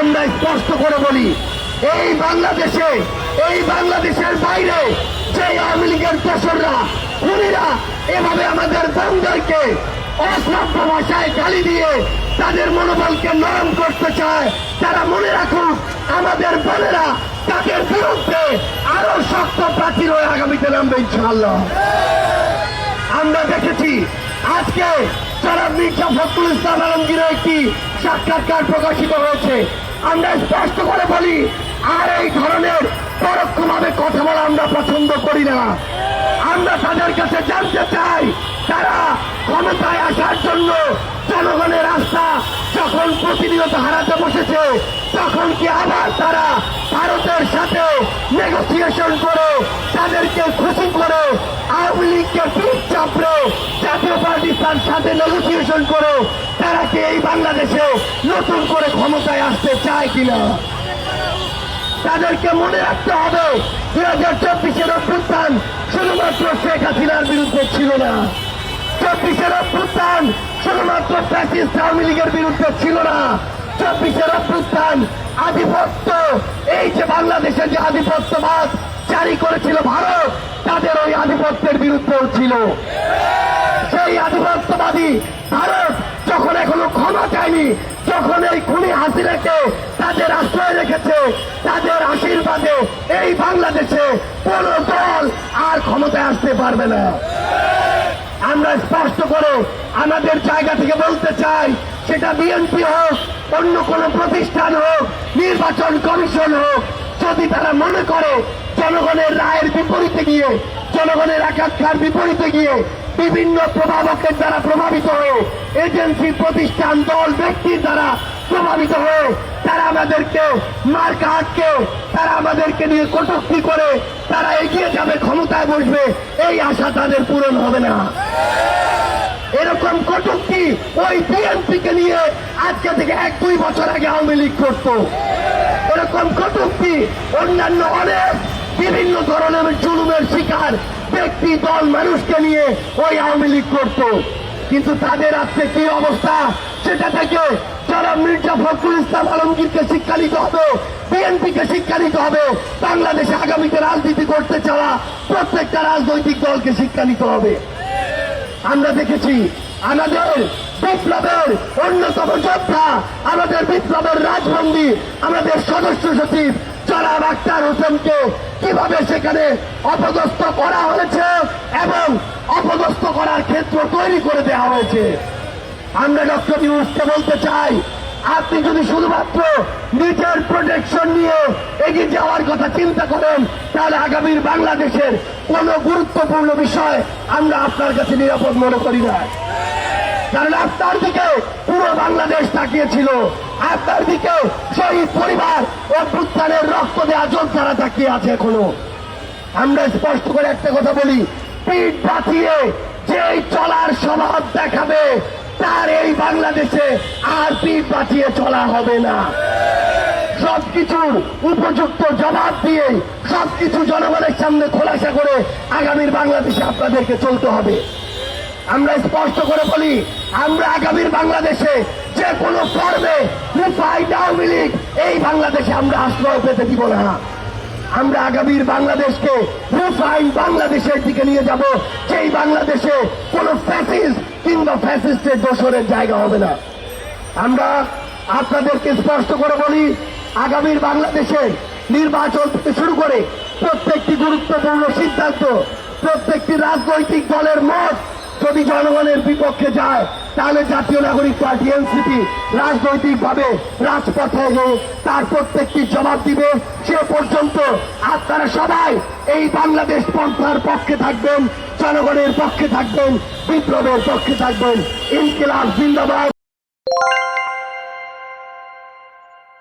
আমরা স্পষ্ট করে বলি, এই বাংলাদেশে, এই বাংলাদেশের বাইরে যে আওয়ামী লীগের দোসররা, খুনিরা এভাবে আমাদের বন্ধুদেরকে অশ্রাব্য ভাষায় গালি দিয়ে তাদের মনোবলকে নরম করতে চায়, তারা মনে রাখুক আমাদের বোনেরা তাদের বিরুদ্ধে আরও শক্ত প্রাচীর হয়ে আগামীতে নামবে ইনশাআল্লাহ। আমরা দেখেছি আজকে যারা মির্জা ফখরুল ইসলাম আলমগীরের একটি সাক্ষাৎকার প্রকাশিত হয়েছে আমরা স্পষ্ট করে বলি, আর এই ধরনের পরোক্ষভাবে কথা বলা আমরা পছন্দ করি না। আমরা তাদের কাছে জানতে চাই, তারা ক্ষমতায় আসার জন্য প্রতিনিয়ত হারাতে বসেছে, তখন কি আবার তারা ভারতের সাথে নেগোসিয়েশন করে, তাদেরকে খুশি করে, আওয়ামী লীগকে পিঠ চাপড়ে, জাতীয় পার্টি সাথে নেগোসিয়েশন করে, তারা কি এই বাংলাদেশে নতুন করে ক্ষমতায় আসতে চায় কিনা? তাদেরকে মনে রাখতে হবে দু হাজার চব্বিশের অভ্যুত্থান শুধুমাত্র শেখ হাসিনার বিরুদ্ধে ছিল না। চব্বিশের অভ্যুত্থান শুধুমাত্র ফ্যাসিস্ট আওয়ামী লীগের বিরুদ্ধে ছিল না। চব্বিশের অভ্যুত্থান আধিপত্য, এই যে বাংলাদেশে যে আধিপত্যবাদ জারি করেছিল ভারত, তাদের ওই আধিপত্যের বিরুদ্ধেও ছিল। সেই আধিপত্যবাদী ভারত যখন এখনও ক্ষমা চায়নি, যখন এই খুনি হাসিনাকে তাদের আশ্রয় রেখেছে, তাদের আশীর্বাদে এই বাংলাদেশে কোন দল আর ক্ষমতায় আসতে পারবে না। আমরা স্পষ্ট করে আমাদের জায়গা থেকে বলতে চাই, সেটা বিএনপি হোক অন্য কোন প্রতিষ্ঠান হোক, নির্বাচন কমিশন হোক, যদি তারা মনে করে জনগণের রায়ের বিপরীতে গিয়ে, জনগণের আকাঙ্ক্ষার বিপরীতে গিয়ে বিভিন্ন প্রভাবকের দ্বারা প্রভাবিত হয়ে এজেন্সি, প্রতিষ্ঠান, দল, ব্যক্তির দ্বারা প্রভাবিত হয়ে তারা আমাদেরকে মার কাটকে তারা আমাদেরকে নিয়ে কটুক্তি করে, তারা এগিয়ে যাবে, ক্ষমতায় বসবে, এই আশা তাদের পূরণ হবে না। এরকম কটুক্তি ওই বিএনপি কে নিয়ে আজকে থেকে এক, দুই বছর আগে আওয়ামী লীগ করতো। এরকম কটুক্তি অন্যান্য অনেক বিভিন্ন ধরনের জুলুমের শিকার ব্যক্তি, দল, মানুষকে নিয়ে ওই আওয়ামী লীগ করত। কিন্তু তাদের আজকে কি অবস্থা? সেটা থেকে যারা মির্জা ফখরুল ইসলাম আলমগীরকে শিক্ষা নিতে হবে, বিএনপিকে শিক্ষা নিতে হবে, বাংলাদেশে আগামীতে রাজনীতি করতে চাওয়া প্রত্যেকটা রাজনৈতিক দলকে শিক্ষা নিতে হবে। আমরা দেখেছি আমাদের বিপ্লবের অন্যতম যোদ্ধা, আমাদের বিপ্লবের রাজবন্দী, আমাদের সদস্য সচিব জনাব আক্তার হোসেনকে কীভাবে সেখানে অপদস্থ করা হয়েছে এবং অপদস্থ করার ক্ষেত্র তৈরি করে দেওয়া হয়েছে। আমরা ডক্টর ইউসকে বলতে চাই আপনি যদি শুধুমাত্র নিজের প্রোটেকশন নিয়ে এগিয়ে যাওয়ার কথা চিন্তা করেন, তাহলে আগামীর বাংলাদেশের কোন গুরুত্বপূর্ণ বিষয় আমরা আপনার কাছে নিরাপদ মনে করি না। কারণ আপনার দিকে পুরো বাংলাদেশ তাকিয়েছিল। আপনার দিকে শহীদ পরিবার অভ্যুত্থানের রক্ত দেওয়া যোদ্ধারা তাকিয়ে আছে এখনও। আমরা স্পষ্ট করে একটা কথা বলি, পিঠ বাঁচিয়ে যেই চলার স্বভাব দেখাবে তার এই বাংলাদেশে আর পিঠ বাঁচিয়ে চলা হবে না। সবকিছুর উপযুক্ত জবাব দিয়ে সবকিছু জনগণের সামনে খোলাসা করে আগামীর বাংলাদেশে আপনাদেরকে চলতে হবে। আমরা স্পষ্ট করে বলি, আমরা আগামীর বাংলাদেশে যে কোনো ফর্মে আওয়ামী লীগ, এই বাংলাদেশে আমরা আশ্রয় পেতে দিব না। আমরা আগামীর বাংলাদেশকে বাংলাদেশের দিকে নিয়ে যাব সেই বাংলাদেশে কোনো ফ্যাসিস্ট কিংবা ফ্যাসিস্টের দোষরের জায়গা হবে না। আমরা আপনাদেরকে স্পষ্ট করে বলি, আগামীর বাংলাদেশে নির্বাচন থেকে শুরু করে প্রত্যেকটি গুরুত্বপূর্ণ সিদ্ধান্ত, প্রত্যেকটি রাজনৈতিক দলের মত যদি জনগণের বিপক্ষে যায়, তাহলে জাতীয় নাগরিক পার্টি, এনসিপি রাজনৈতিকভাবে রাজপথে গিয়ে তার প্রত্যেকটি জবাব দিবে। সে পর্যন্ত আপনারা সবাই এই বাংলাদেশ পন্থার পক্ষে থাকবেন, জনগণের পক্ষে থাকবেন, বিপ্লবের পক্ষে থাকবেন। ইনকিলাব জিন্দাবাদ।